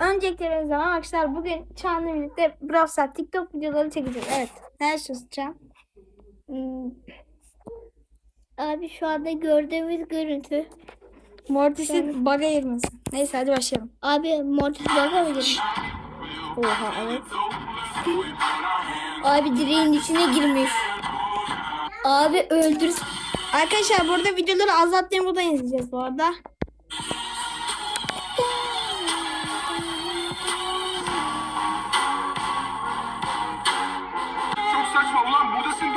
Öncelikle zaman arkadaşlar bugün Çağan'la birlikte Brawl Stars TikTok videoları çekeceğiz. Evet. Ne yaşıyorsun Çağan? Hmm. Abi şu anda gördüğümüz görüntü. Mortis'in bug'a girmesi. Neyse hadi başlayalım. Abi Mortis baka mı girmiş? Oha evet. Abi direğin içine girmiş. Abi öldür. Arkadaşlar burada videoları azalttığım buradan izleyeceğiz bu arada.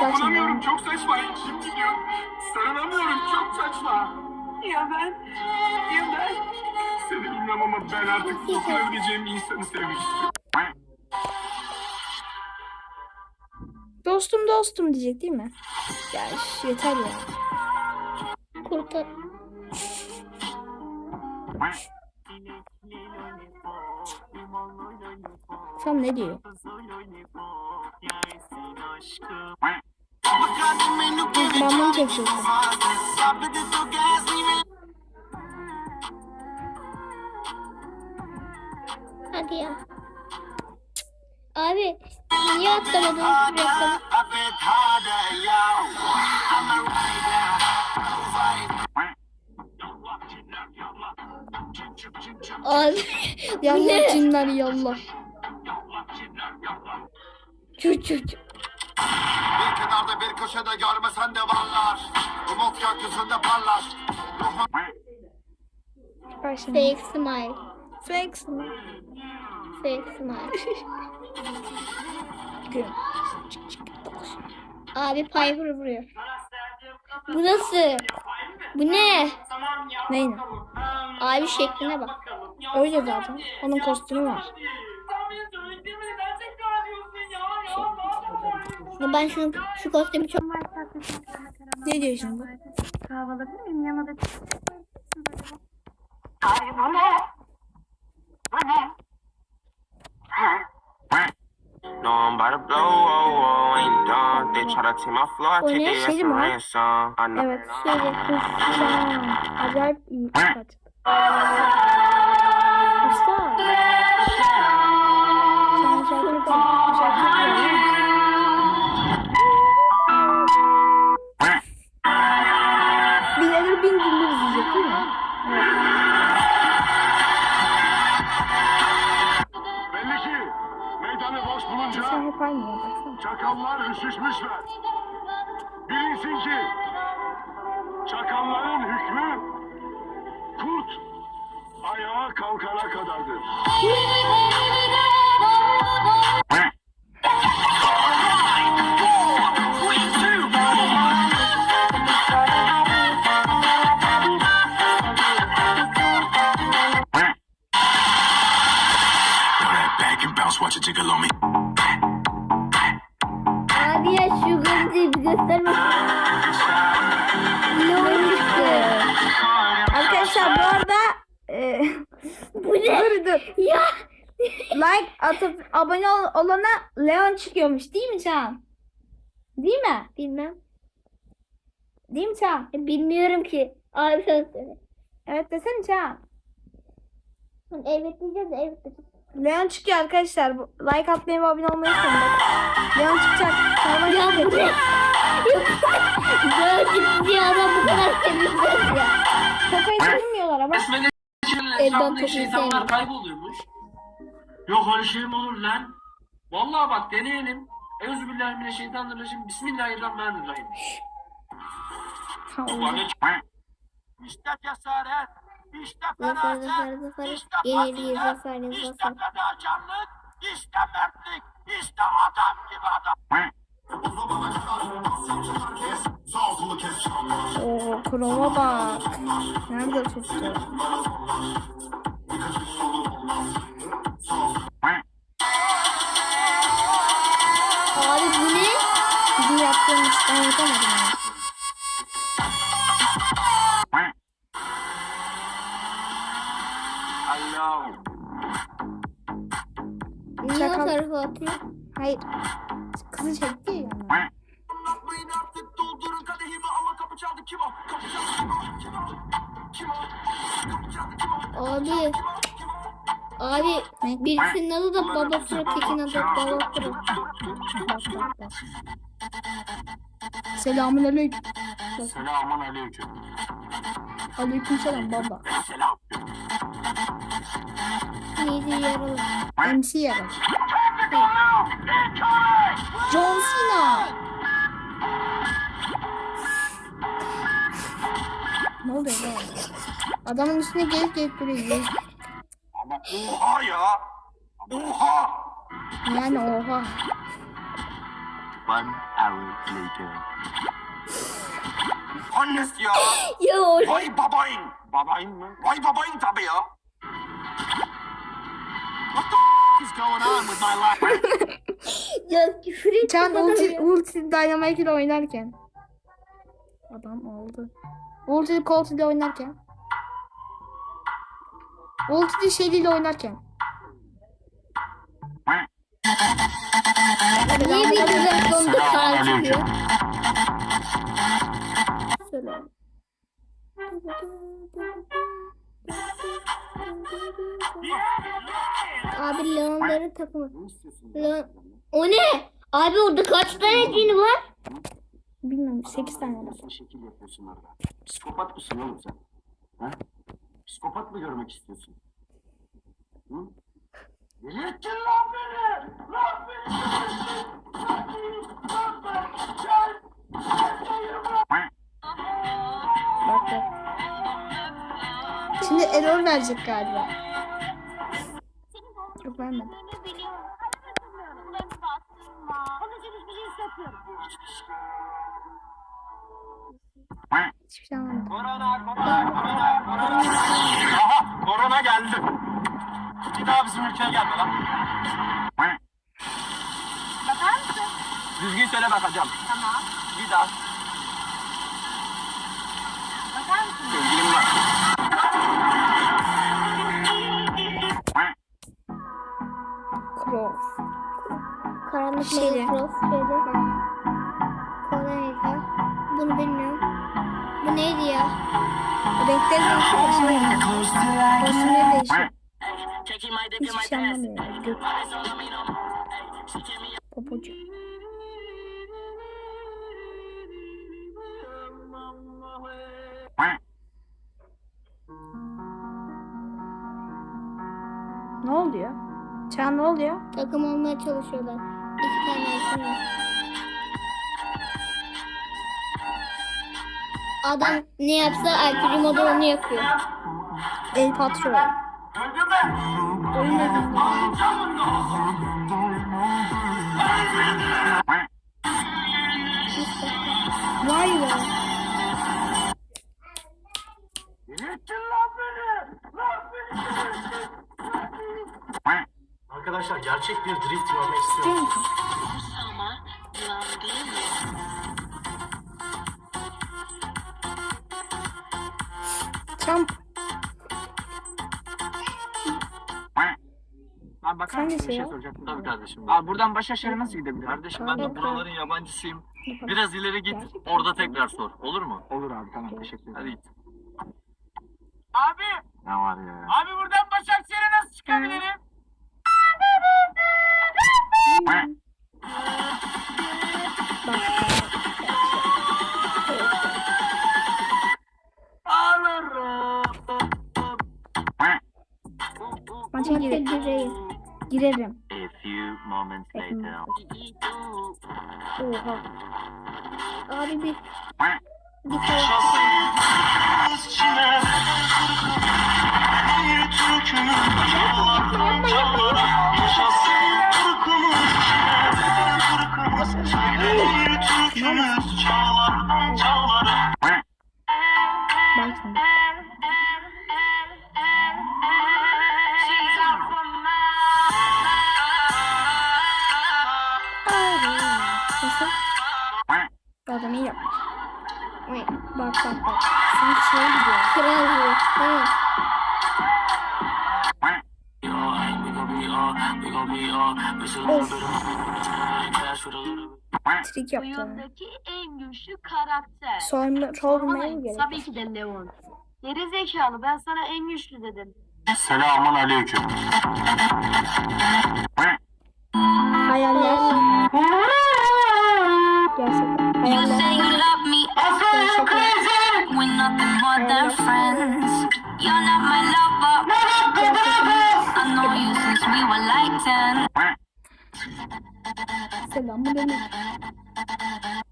Dokunamıyorum çok saçma. Kim gidiyor? Sarılamıyorum çok saçma. Ya ben? Ya ben? Seni bilmem ama ben artık dokunabileceğim insanı sevmek istiyorum. Dostum dostum diyecek değil mi? Ya üf, yeter ya. Kurtar. Tam ne diyor? Ben bunu çekecektim. Hadi ya. Abi niye atlamadın reklamı? Abi Yallah cinler yallah. Çür çür çür. Bir köşede görmesen de varlar. Umut gökyüzünde parlar. Ruhum. Fake smile. Fake mi? Fake smile. Gül. Abi Piper vuruyor. Bu nasıl? Bu ne? Neyine? Abi şekline bak. Öyle zaten. Onun kostümü var. Ya ben şu, şu kostümü çok... Ne diyor şimdi? Alabilir miyim? Yanına da No, I'm about to blow, oh, oh, ain't done. They try to take my floor, I take ne? their ass Şey for mi o? ransom. I know. Evet. Şöyle. Usta. Acayip iyi. Kaç. Sen hep aynı ya baksana. çakallar üşüşmüşler. Bilinsin ki çakalların hükmü kurt ayağa kalkana kadardır. Like atıp abone ol- olana Leon çıkıyormuş değil mi Can? Değil mi? Bilmem. Değil mi Can? E, Bilmiyorum ki. Abi sen söyle. Evet desene Can. Evet diyeceğiz de evet diyeceğiz. Leon çıkıyor arkadaşlar. Like atmayı ve abone olmayı unutmayın. Leon çıkacak. Sonra Ya bu ne? Böyle ciddi adam bu kadar sevinmez ya. kafayı çevirmiyorlar ama. Besmele için ben şeytanlar sevmiyorum. kayboluyormuş. Yok öyle şey mi olur lan? Vallahi bak deneyelim. Euzubillahimineşşeytanirracim. Bismillahirrahmanirrahim. Tamam. İşte cesaret, işte feraset, işte fazilet, işte fedakarlık, işte mertlik, işte adam gibi adam. Oo kroma bak. Nerede tuttu? Abi bu ne? Bizim yaptığımız ben yapamadım yani. Niye o Çakal. tarafa atıyor? Hayır. Kızı çekti ya o? O? O? O? O? Abi. Abi birisinin adı da Baba Pro, tekin adı Baba Pro. Selamun aleyküm. Selamun aleyküm. Aleyküm selam baba. Selam. Neydi yaralı? MC yarar. John Cena. Ne oluyor lan? Adamın üstüne gelip gelip duruyor. Oha ya. Oha. Yani oha. One hour later. Annesi ya. Ya o Vay babayın. Babayın mı? Vay babayın tabii ya. What the is going on with my life? ya küfür etti Can ulti, ulti Dynamite ile oynarken. Adam oldu. Ulti Colt ile oynarken. Shelly ile oynarken. Niye videoların sonunda kan çıkıyor? Selam. Abi Leon'ların takımı. Leon... O ne? Abi orada kaç tane cin var? Bilmiyorum 8 tane şekil yapıyorsun orada? Psikopat mısın oğlum sen? Ha? Psikopat mı görmek istiyorsun? Hı? Deli ettin lan beni! Lan beni! Lan beni! Lan beni! Gel! Bak bak. Şimdi error verecek galiba. Yok vermedi. Hiçbir şey anlamadım. Korona, korona, korona, korona. Aha, korona geldi. Bir daha bizim ülkeye gelme lan. Bakar mısın? Düzgün söyle bakacağım. Tamam. Bir daha. Bakar mısın? Sevgilim var. Cross. Karanlık Şeyde. Şeyde. Cross şeyde. Ya? Renkleri değişiyor. Kostümleri değişiyor. Hiçbir şey anlamıyor. ya. Gök. Popocu. Ne oluyor? Çağ ne oluyor? Takım olmaya çalışıyorlar. İki tane altın var. Adam ne yapsa El Primo da onu yapıyor. El patron. Vay be. Arkadaşlar gerçek bir drift görmek istiyorum. Abi bakar Sen mısın? Bir şey ya? soracaktım. Tabii kardeşim. Abi buradan Başakşehir'e nasıl gidebilir? Kardeşim ben de buraların yabancısıyım. Biraz ileri git. Orada tekrar sor. Olur mu? Olur abi tamam teşekkür ederim. Hadi git. Abi! Ne var ya? Abi buradan Başakşehir'e nasıl çıkabilirim? Girerim. A few moments later. Oha. Abi bir bir kere şeye gidiyor. kral gibi. Evet. Trik yaptı. Oyundaki en güçlü karakter. Sonra sormaya mı gerek? Tabii ki de Leon. Geri zekalı ben sana en güçlü dedim. Selamun aleyküm. Hayaller. Gerçekten. Hayaller. More than friends. You're not my lover. I know you since we were like 10. Selamun aleyküm.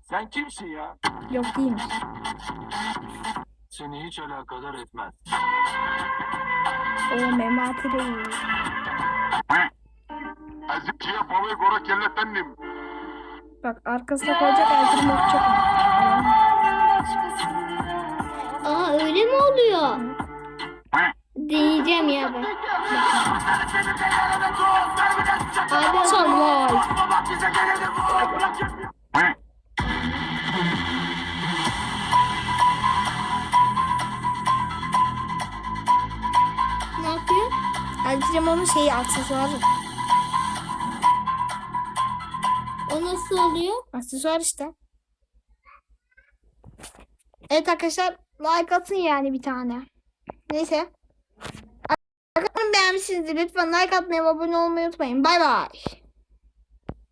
Sen kimsin ya? Yok değilmiş. Seni hiç alakadar etmez. O memati değil. Azıcıya babayı gora kellettendim. Bak arkasına koyacak Erzurum okuyacak. Aa öyle mi oluyor? Deneyeceğim ya ben. Abi vay. ne yapıyor? Erzurum onun şeyi aksesuarı. O nasıl oluyor? Aksesuar işte. Evet arkadaşlar like atın yani bir tane. Neyse. Arkadaşlar beğenmişsinizdir. Lütfen like atmayı ve abone olmayı unutmayın. Bay bay.